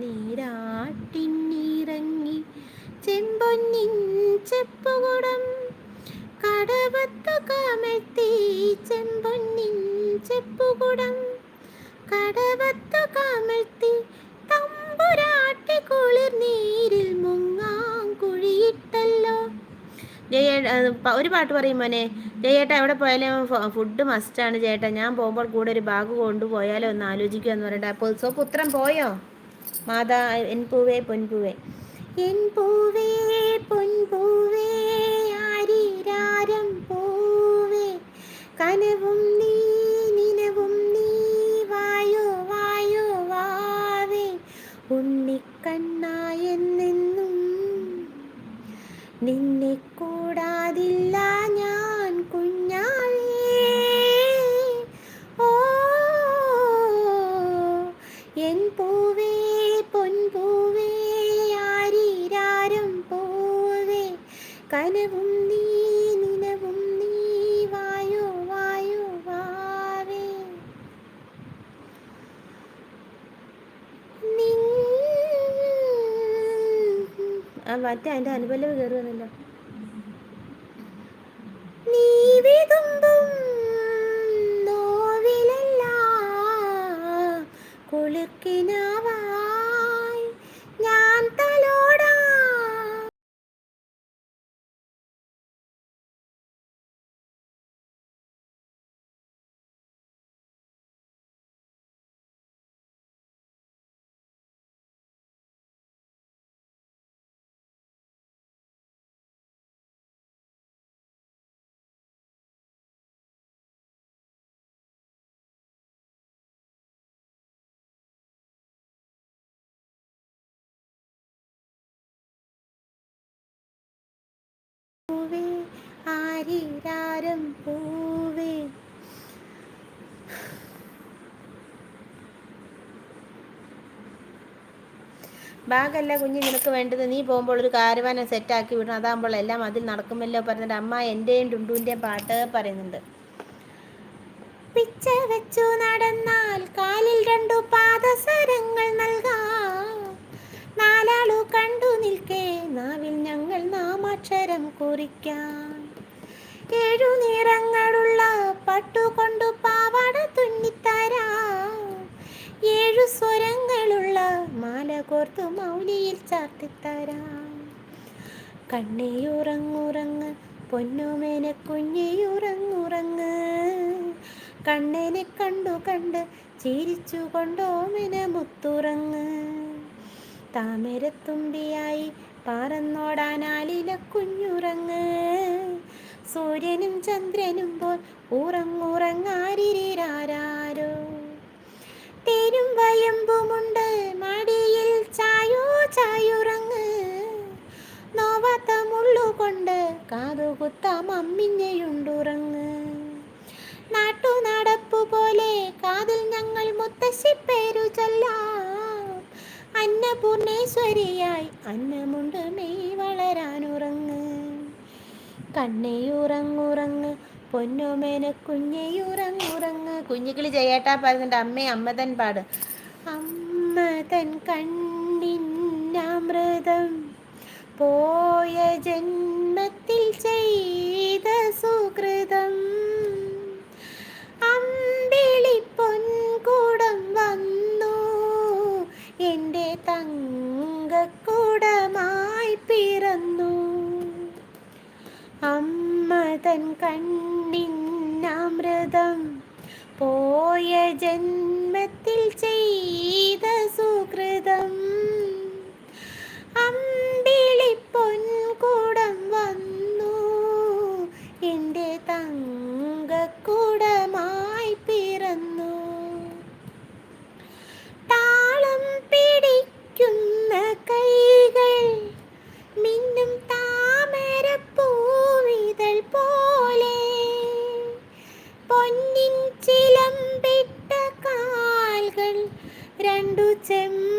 നീരാട്ടിന്നിറങ്ങി ചെമ്പൊന്നിൻ ചെപ്പുകുടം കടവത്ത കാമഴ്ത്തി ചെമ്പൊന്നിൻ ചെപ്പുകുടം കടവത്ത കാമഴ്ത്തി ഒരു പാട്ട് പറയും മോനെ. ജയേട്ട എവിടെ പോയാലും ഫുഡ് മസ്റ്റാണ് ചേട്ടാ ഞാൻ പോകുമ്പോൾ കൂടെ ഒരു ബാഗ് കൊണ്ടുപോയാലോ ഒന്ന് ആലോചിക്കുക എന്ന് പറയട്ടെ അപ്പോൾ സോ പുത്രം പോയോ? മാതാ എൻ പൂവേ പൊൻപൂവേ എൻ പൂവേ പൊൻപൂവേ ആരിരാരം പൂവേ. കനവും നീ നിലവും നീ വായോ വായോ വാവേ. ഉണ്ണിക്കണ്ണായെന്നെന്നും നിന്നെ കൂടാതില്ല ഞാൻ കുഞ്ഞാളേ. ഓ എൻ പൂവേ പൊൻപൂവേ ആരീരാരും പൂവേ. കനവും നീ നിനവും നീ വായോ വായോ വാവേ. നിൻ ആ മറ്റേ അതിന്റെ അനുബലം കയറുമെന്നല്ലോ പൂവേ ആരിരാരം പൂവേ. ബാഗല്ല കുഞ്ഞ് നിനക്ക് വേണ്ടത്. നീ പോകുമ്പോൾ ഒരു കാരവാനം സെറ്റാക്കി വിടണം. അതാകുമ്പോൾ എല്ലാം അതിൽ നടക്കുമല്ലോ പറഞ്ഞിട്ട് അമ്മ എന്റെയും ഡുണ്ടുവിന്റെയും പാട്ട് പറയുന്നുണ്ട്. പിച്ച വെച്ചു നടന്നാൽ കാലിൽ രണ്ടു പാദസരങ്ങൾ നാമാക്ഷരം കുറിക്കാം. ഏഴു നിറങ്ങളുള്ള പട്ടുകൊണ്ടു പാവാട തുന്നിത്തരാം. ഏഴു സ്വരങ്ങളുള്ള മാല കോർത്തു മൗലിയിൽ ചാർത്തിത്തരാം. കണ്ണേയുറങ്ങുറങ്ങ് പൊന്നുമേന കുഞ്ഞിയുറങ്ങുറങ്ങ് കണ്ണനെ കണ്ടു കണ്ട് ചിരിച്ചു കൊണ്ടോമിനെ മുത്തുറങ്ങ്. താമരത്തുമ്പിയായി പറന്നോടാനാലില കുഞ്ഞുറങ്ങ്. സൂര്യനും ചന്ദ്രനും പോൽ ഉറങ്ങുറങ്ങാരിരാരോ തേനും വയമ്പുമുണ്ട് മടിയിൽ ചായോ ചായുറങ്ങ്. നോവാത്ത മുള്ളുകൊണ്ട് കാതുകുത്ത മമ്മിഞ്ഞയുണ്ടുറങ്ങ്. നാട്ടു നടപ്പു പോലെ കാതിൽ ഞങ്ങൾ മുത്തശ്ശി പേരു ചൊല്ലാം അന്നപൂർണേശ്വരിയായി അന്നമുണ്ട് മെയ് വളരാനുറങ്ങ്. കണ്ണയുറങ്ങുറങ്ങ് പൊന്നുമേന കുഞ്ഞയുറങ്ങുറങ്ങ്. കുഞ്ഞുകിളി ചെയ്യേട്ടാ പാടുന്നുണ്ട് അമ്മേ അമ്മതൻ പാട്. അമ്മതൻ കണ്ണിന്നമൃതം പോയ ജന്മത്തിൽ ചെയ്ത സുകൃതം തൻ പോയ ജന്മത്തിൽ രണ്ടു ചെമ്മ